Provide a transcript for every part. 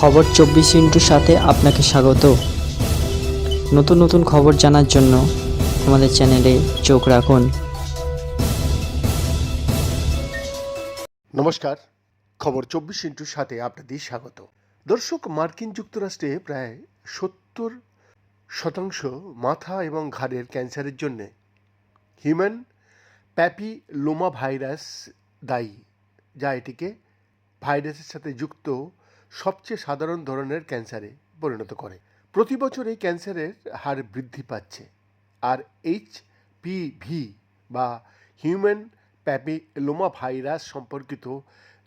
খবর চব্বিশ ইন্টুর সাথে আপনাকে স্বাগত। নতুন নতুন খবর জানার জন্য আমাদের চ্যানেলে চোখ রাখুন। নমস্কার, খবর চব্বিশ ইন্টুর সাথে আপনাদের স্বাগত। দর্শক, মার্কিন যুক্তরাষ্ট্রে প্রায় সত্তর শতাংশ মাথা এবং ঘাড়ের ক্যান্সারের জন্য হিউম্যান প্যাপি লোমা ভাইরাস দায়ী, যা এটিকে ভাইরাসের সাথে যুক্ত সবচেয়ে সাধারণ ধরনের ক্যান্সারে পরিণত করে। প্রতি বছর এই ক্যান্সারের হার বৃদ্ধি পাচ্ছে। আর এইচ পিভি বা হিউম্যান প্যাপিলোমা ভাইরাস সম্পর্কিত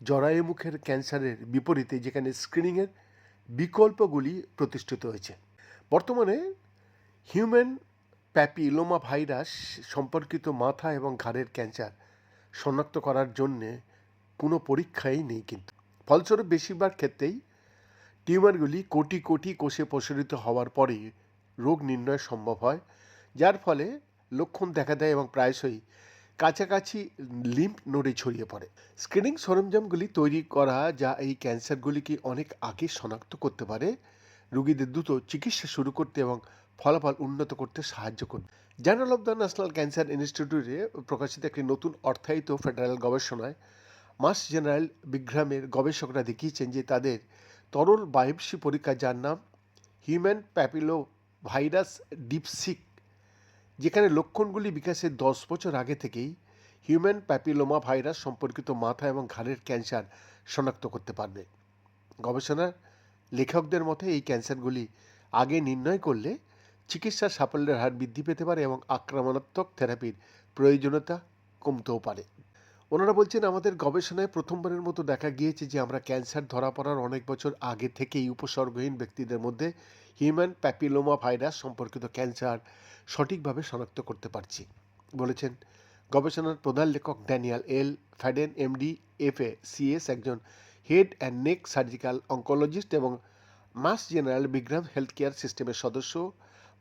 জরায়ু মুখের ক্যান্সারের বিপরীতে যেখানে স্ক্রিনিংয়ের বিকল্পগুলি প্রতিষ্ঠিত হয়েছে। বর্তমানে হিউম্যান প্যাপিলোমা ভাইরাস সম্পর্কিত মাথা এবং ঘাড়ের ক্যান্সার শনাক্ত করার জন্যে কোনো পরীক্ষাই নেই কিন্তু। ফলস্বরূপ বেশিরভাগ ক্ষেত্রেই টিউমারগুলি কোটি কোটি কোষে প্রসারিত হওয়ার পরে রোগ নির্ণয় সম্ভব হয়, যার ফলে লক্ষণ দেখা দেয় এবং প্রায়শই কাছাকাছি লিম্প নোডে ছড়িয়ে পড়ে। স্ক্রিনিং সরঞ্জামগুলি তৈরি করা যা এই ক্যান্সারগুলিকে অনেক আগে শনাক্ত করতে পারে, রোগীদের দ্রুত চিকিৎসা শুরু করতে এবং ফলাফল উন্নত করতে সাহায্য করবে। Journal of the national cancer ইনস্টিটিউটে প্রকাশিত একটি নতুন অর্থায়িত ফেডারেল গবেষণায় মাস জেনারেল বিগ্রামের গবেষকরা দেখিয়েছেন যে তাদের তরল বায়োপসি পরীক্ষা যার নাম হিউম্যান প্যাপিলো ভাইরাস ডিপসিক, যেখানে লক্ষণগুলি বিকাশের দশ বছর আগে থেকেই হিউম্যান প্যাপিলোমা ভাইরাস সম্পর্কিত মাথা এবং ঘাড়ের ক্যান্সার শনাক্ত করতে পারবে। গবেষণার লেখকদের মতে এই ক্যান্সারগুলি আগে নির্ণয় করলে চিকিৎসার সাফল্যের হার বৃদ্ধি পেতে পারে এবং আক্রমণাত্মক থেরাপির প্রয়োজনীয়তা কমতেও পারে। ওনারা বলছেন, আমাদের গবেষণায় প্রথমবারের মতো দেখা গিয়েছে যে আমরা ক্যান্সার ধরা পড়ার অনেক বছর আগে থেকেই উপসর্গহীন ব্যক্তিদের মধ্যে হিউম্যান প্যাপিলোমা ভাইরাস সম্পর্কিত ক্যান্সার সঠিকভাবে শনাক্ত করতে পারছি। বলেছেন গবেষণার প্রধান লেখক Daniel L Faden, MD F A CS একজন head and neck surgical oncologist এবং Mass General Brigham health care সিস্টেমের সদস্য।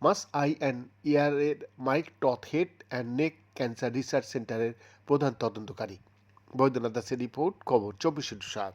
মাস আই অ্যান্ড ইয়ারের Mike Toth head and neck cancer research সেন্টারের প্রধান তদন্তকারী। বৈদ্যনাথ দাসের রিপোর্ট খবর চব্বিশ সাত।